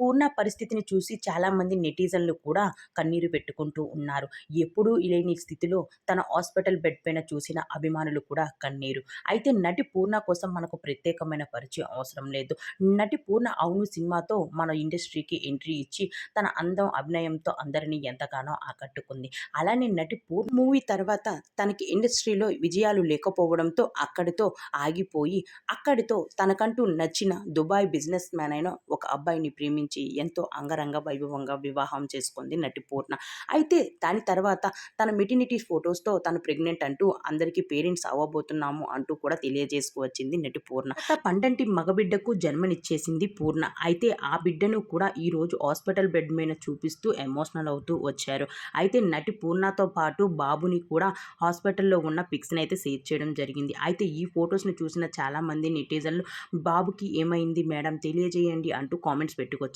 పూర్ణ పరిస్థితిని చూసి చాలామంది నెటిజన్లు కూడా కన్నీరు పెట్టుకుంటూ ఉన్నారు. ఎప్పుడూ లేని స్థితిలో తన హాస్పిటల్ బెడ్ పైన చూసిన అభిమానులు కూడా కన్నీరు. అయితే నటి పూర్ణ కోసం మనకు ప్రత్యేకమైన పరిచయం అవసరం లేదు. నటి పూర్ణ అవును సినిమాతో మన ఇండస్ట్రీకి ఎంట్రీ ఇచ్చి తన అందం అభినయంతో అందరినీ ఎంతగానో ఆకట్టుకుంది. అలానే నటి పూర్ణ మూవీ తర్వాత తనకి ఇండస్ట్రీలో విజయాలు లేకపోవడంతో అక్కడితో ఆగిపోయి అక్కడితో తనకంటూ నచ్చిన దుబాయ్ బిజినెస్ మ్యాన్ అయిన ఒక అబ్బాయిని ప్రేమించి ఎంతో అంగరంగ వైభవంగా వివాహం చేసుకుంది నటి పూర్ణ. అయితే దాని తర్వాత తన మెటినిటీ ఫొటోస్తో తను ప్రెగ్నెంట్ అంటూ అందరికీ పేరెంట్స్ అవ్వబోతున్నాము అంటూ కూడా తెలియజేసుకువచ్చింది నటి పూర్ణ. పండంటి మగబిడ్డకు జన్మనిచ్చేసింది పూర్ణ. అయితే ఆ బిడ్డను కూడా ఈరోజు హాస్పిటల్ బెడ్ మీద చూపిస్తూ ఎమోషనల్ అవుతూ వచ్చారు. అయితే నటి పూర్ణతో పాటు బాబుని కూడా హాస్పిటల్లో ఉన్న పిక్స్ని అయితే షేర్ చేయడం జరిగింది. అయితే ఈ ఫొటోస్ని చూసిన చాలామంది నెటిజన్లు బాబుకి ఏమైంది మేడం? తెలియజేయండి అంటూ కామెంట్స్ పెట్టుకొచ్చారు.